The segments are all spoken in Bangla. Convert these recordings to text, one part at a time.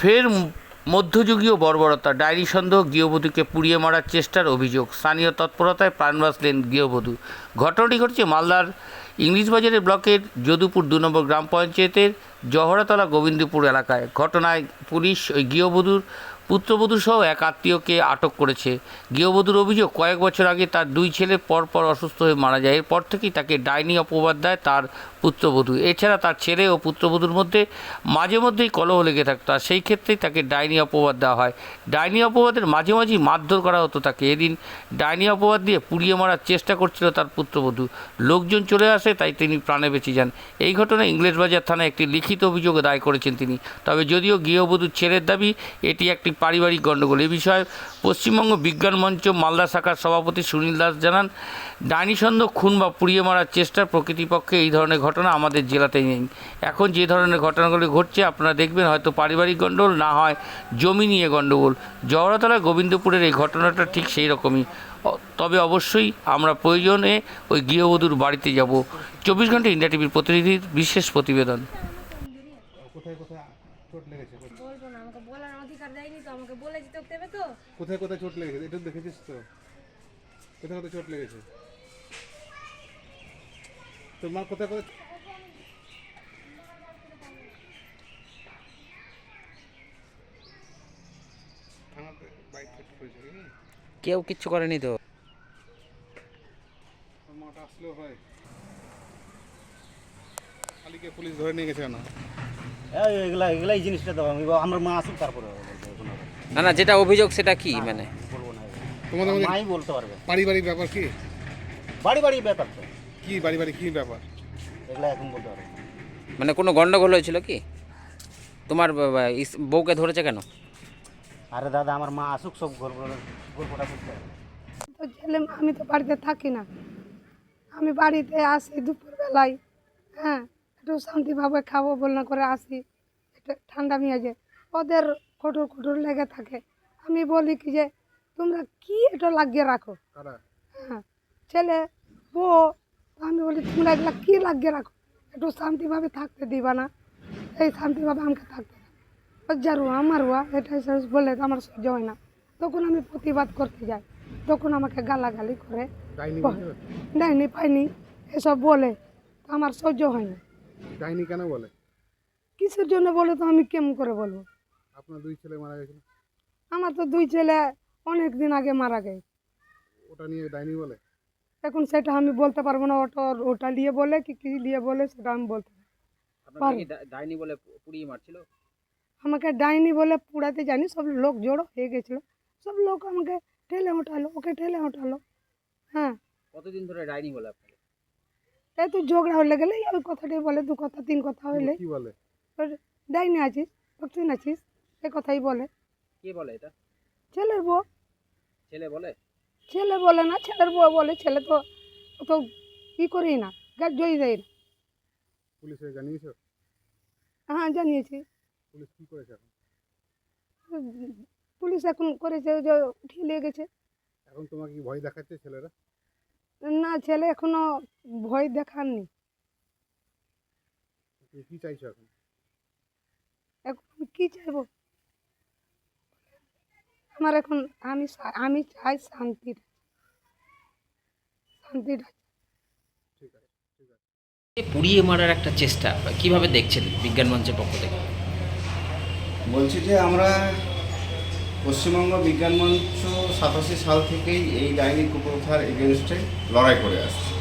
ফের মধ্যযুগীয় বর্বরতা। ডায়েরি সন্দেহ, গৃহবধূকে পুড়িয়ে মারার চেষ্টার অভিযোগ। স্থানীয় তৎপরতায় প্রাণ বাঁচলেন গৃহবধূ। ঘটনাটি ঘটছে মালদার ইংলিশ বাজারের ব্লকের যদুপুর দু নম্বর গ্রাম পঞ্চায়েতের জহরাতলা গোবিন্দপুর এলাকায়। ঘটনায় পুলিশ ওই গৃহবধূর পুত্রবধূ সহ এক আত্মীয়কে আটক করেছে। গৃহবধূর অভিযোগ, কয়েক বছর আগে তার দুই ছেলে পরপর অসুস্থ হয়ে মারা যায়। এরপর থেকেই তাকে ডাইনি অপবাদ দেয় তার পুত্রবধূ। এছাড়া তার ছেলে ও পুত্রবধূর মধ্যে মাঝে মধ্যেই কলহ লেগে থাকতো আর সেই ক্ষেত্রেই তাকে ডাইনি অপবাদ দেওয়া হয়। ডাইনি অপবাদের মাঝে মাঝেই মারধর করা হতো তাকে। এদিন ডাইনি অপবাদ দিয়ে পুড়িয়ে মারার চেষ্টা করছিল তার পুত্রবধূ। লোকজন চলে আসে, তাই তিনি প্রাণে বেঁচে যান। এই ঘটনায় ইংলিশবাজার থানায় একটি লিখিত অভিযোগ দায় করেছেন তিনি। তবে যদিও গৃহবধূর ছেলের দাবি, এটি একটি পারিবারিক গণ্ডগোল। এ বিষয়ে পশ্চিমবঙ্গ বিজ্ঞান মঞ্চ মালদা শাখার সভাপতি সুনীল দাস জানান, ডাইনি সন্দেহ খুন বা পুড়িয়ে মারার চেষ্টার প্রকৃতিপক্ষে এই ধরনের ঘটনা আমাদের জেলাতেই নেই। এখন যে ধরনের ঘটনাগুলি ঘটছে আপনারা দেখবেন, হয়তো পারিবারিক গণ্ডগোল, না হয় জমি নিয়ে গণ্ডগোল। জহরতলা গোবিন্দপুরের এই ঘটনাটা ঠিক সেই রকমই। তবে অবশ্যই আমরা প্রয়োজনে ওই গৃহবধূর বাড়িতে যাব। চব্বিশ ঘণ্টা ইন্ডিয়া টিভির প্রতিনিধির বিশেষ প্রতিবেদন। কোথায় কোথায়, চোট লেগেছে বলব না আমাকে বলার অধিকার দেয়নি তো আমাকে বলে দিতে দেবে তো কোথায় কোথায় চোট লেগেছে? এটা দেখেছিস তো? কোথায় কোথায় চোট লেগেছে? তোর মা কোথায় কোথায় কেউ কিচ্ছু করেনি তো। তোর মাটা আসলেও হয়। খালিকে পুলিশ ধরে নিয়ে গেছে না এই এগুলা এগুলা এই জিনিসটা তো আমি আমার মা আসুক তারপরে। না না যেটা অভিযোগ সেটা কি মানে? বলব না তোমাদের মধ্যে মাই বলতে পারবে। পারিবারিক ব্যাপার কি? বাড়ি বাড়ি ব্যাপার তো। কি বাড়ি বাড়ি কি ব্যাপার? এগুলা এখন বলতে পারবে মানে কোনো গন্ডগোল হয়েছিল কি? তোমার ইস- বউকে ধরেছে কেন? আরে দাদা আমার মা আসুক সব গল্প গল্পটা করতে হবে। তো ছেলে আমি তো বাড়িতে থাকি না। আমি বাড়িতে আসি দুপুরবেলায় হ্যাঁ একটু শান্তিভাবে খাব বলনা করে আসি। একটু ঠান্ডা মেয়াজে ওদের কঠোর কঠোর লেগে থাকে। আমি বলি কি যে তোমরা কি এটা লাগিয়ে রাখো? হ্যাঁ ছেলে বউ আমি বলি তোমরা এগুলা কি লাগিয়ে রাখো? একটু শান্তিভাবে থাকতে দিবা না। এই শান্তিভাবে আমাকে থাকতে যারুয়া মারুয়া এটা বলে আমার সহ্য হয় না। তখন আমি প্রতিবাদ করতে যাই। তখন আমাকে গালাগালি করে। ডাইনি পাইনি এসব বলে তো আমার সহ্য হয় না। ডাইনি কেন বলে? কিসের জন্য বলে তো আমি কেমন করে বলব? আপনার দুই ছেলে মারা গেছিল? আমার তো দুই ছেলে অনেক দিন আগে মারা গেছে। ওটা নিয়ে ডাইনি বলে? এখন সেটা আমি বলতে পারব না ওটা ওটা নিয়ে বলে কি কি নিয়ে বলে সেটা আমি বলতে পারব। ডাইনি বলে পুড়িয়ে মারছিল? আমাকে ডাইনি বলে পুড়াতে জানি সব লোক জড়ো হয়ে গেছিল। সব লোক আমাকে ঠেলে ওঠালো ওকে ঠেলে ওঠালো হ্যাঁ। কতদিন ধরে ডাইনি বলে আপনাকে? এই তো ঝগড়া হলে গেলে ওই কথাটাই বলে দু কথা তিন কথা হইলে কি বলে? ডাইনি আছিস ভক্তি আছিস এই কথাই বলে। কে বলে এটা? ছেলের বউ। ছেলে বলে? ছেলে বলে না ছেলের বউ বলে ছেলে তো ও তো ই করেই না গাছ জয়ী দেয় না। পুলিশে জানিয়েছো? হ্যাঁ জানিয়েছি। পুলিশ কি করেছে এখন? পুলিশ এখন করেছে যে উঠিয়ে নিয়ে গেছে। এখন তোমাকে কি ভয় দেখাচ্ছে ছেলেরা? না ছেলে এখনও ভয় দেখাননি। কি চাইছো এখন? এখন কী চাইব? আমার এখন আমি আমি চাই শান্তির। শান্তিটা ঠিক আছে ঠিক আছে পুড়িয়ে মারার একটা চেষ্টা কীভাবে দেখছেন বিজ্ঞান মঞ্চের পক্ষ থেকে? বলছি যে আমরা পশ্চিমবঙ্গ বিজ্ঞান মঞ্চ সাতাশি সাল থেকেই এই ডাইনি কুপ্রথার এগেনস্টে লড়াই করে আসছি।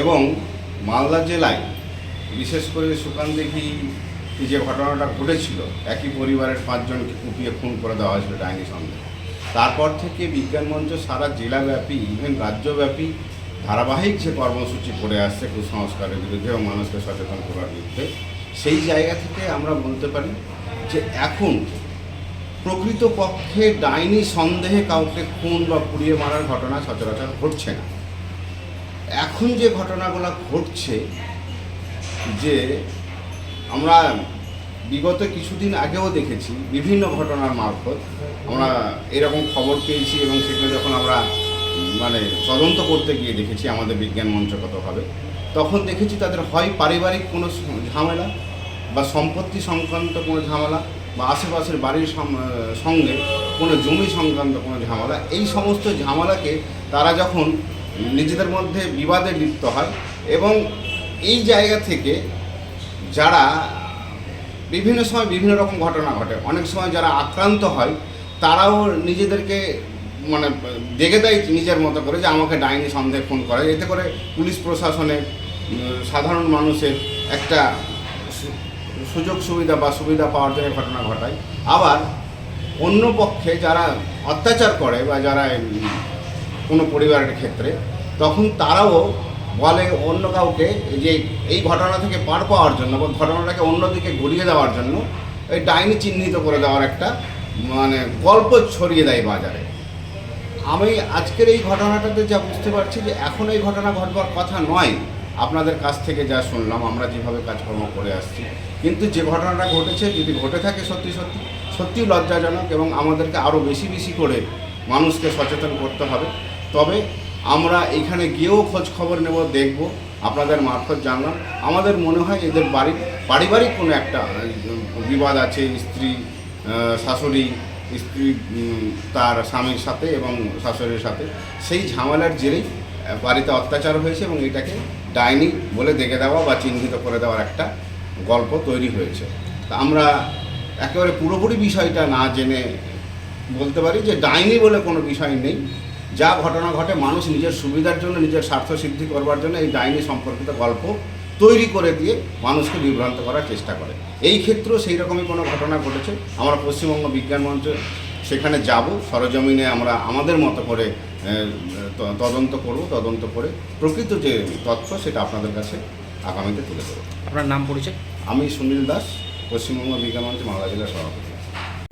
এবং মালদা জেলায় বিশেষ করে সুকানদিঘি যে ঘটনাটা ঘটেছিল, একই পরিবারের পাঁচজনকে কুপিয়ে খুন করে দেওয়া হয়েছিল ডাইনি সন্দেহে তারপর থেকে বিজ্ঞান মঞ্চ সারা জেলাব্যাপী ইভেন রাজ্যব্যাপী ধারাবাহিক যে কর্মসূচি করে আসছে কুসংস্কারের বিরুদ্ধে এবং মানুষকে সচেতন করার বিরুদ্ধে, সেই জায়গা থেকে আমরা বলতে পারি যে এখন প্রকৃতপক্ষে ডাইনি সন্দেহে কাউকে খুন বা পুড়িয়ে মারার ঘটনা সচরাচর ঘটছে না। এখন যে ঘটনাগুলো ঘটছে, যে আমরা বিগত কিছুদিন আগেও দেখেছি বিভিন্ন ঘটনার মারফত আমরা এরকম খবর পেয়েছি এবং সেগুলো যখন আমরা মানে তদন্ত করতে গিয়ে দেখেছি আমাদের বিজ্ঞান মঞ্চগতভাবে তখন দেখেছি তাদের হয় পারিবারিক কোনো ঝামেলা বা সম্পত্তি সংক্রান্ত কোনো ঝামেলা বা আশেপাশের বাড়ির সঙ্গে কোনো জমি সংক্রান্ত কোনো ঝামেলা, এই সমস্ত ঝামেলাকে তারা যখন নিজেদের মধ্যে বিবাদে লিপ্ত হয় এবং এই জায়গা থেকে যারা বিভিন্ন সময় বিভিন্ন রকম ঘটনা ঘটে। অনেক সময় যারা আক্রান্ত হয় তারাও নিজেদেরকে মানে দেখে দেয় নিজের মতো করে যে আমাকে ডাইনি সন্দেহ ফোন করে। এতে করে পুলিশ প্রশাসনের উম, সাধারণ মানুষের একটা সুযোগ সুবিধা বা সুবিধা পাওয়ার জন্য ঘটনা ঘটায়। আবার অন্য পক্ষে যারা অত্যাচার করে বা যারা কোনো পরিবারের ক্ষেত্রে তখন তারাও বলে অন্য কাউকে যে এই ঘটনা থেকে পার পাওয়ার জন্য বা ঘটনাটাকে অন্যদিকে ঘুরিয়ে দেওয়ার জন্য এই ডাইনি চিহ্নিত করে দেওয়ার একটা মানে গল্প ছড়িয়ে দেয় বাজারে। আমি আজকের এই ঘটনাটাতে যা বুঝতে পারছি যে এখন এই ঘটনা ঘটবার কথা নয়। আপনাদের কাছ থেকে যা শুনলাম, আমরা যেভাবে কাজকর্ম করে আসছি। কিন্তু যে ঘটনাটা ঘটেছে, যদি ঘটে থাকে সত্যি সত্যি, সত্যিই লজ্জাজনক এবং আমাদেরকে আরও বেশি বেশি করে মানুষকে সচেতন করতে হবে। তবে আমরা এখানে গিয়েও খোঁজ খবর নেব, দেখব, আপনাদের মারফত জানলাম। আমাদের মনে হয় এদের বাড়ি, পারিবারিক কোনো একটা বিবাদ আছে, স্ত্রী শাশুড়ি, স্ত্রী তার স্বামীর সাথে এবং শাশুড়ির সাথে। সেই ঝামেলার জেরেই বাড়িতে অত্যাচার হয়েছে এবং এটাকে ডাইনি বলে দেখে দেওয়া বা চিহ্নিত করে দেওয়ার একটা গল্প তৈরি হয়েছে। তা আমরা একেবারে পুরোপুরি বিষয়টা না জেনে বলতে পারি যে ডাইনি বলে কোনো বিষয় নেই। যা ঘটনা ঘটে মানুষ নিজের সুবিধার জন্য নিজের স্বার্থ সিদ্ধি করবার জন্য এই ডাইনি সম্পর্কিত গল্প তৈরি করে দিয়ে মানুষকে বিভ্রান্ত করার চেষ্টা করে। এই ক্ষেত্রেও সেই রকমই কোনো ঘটনা ঘটেছে। আমরা পশ্চিমবঙ্গ বিজ্ঞান মঞ্চ সেখানে যাব সরজমিনে আমরা আমাদের মতো করে তদন্ত করব তদন্ত করে প্রকৃত যে তথ্য সেটা আপনাদের কাছে আগামীতে তুলে দেবো আপনার নাম পরিচয়? আমি সুনীল দাস পশ্চিমবঙ্গ বিজ্ঞান মঞ্চ মালদা জেলার সভাপতি।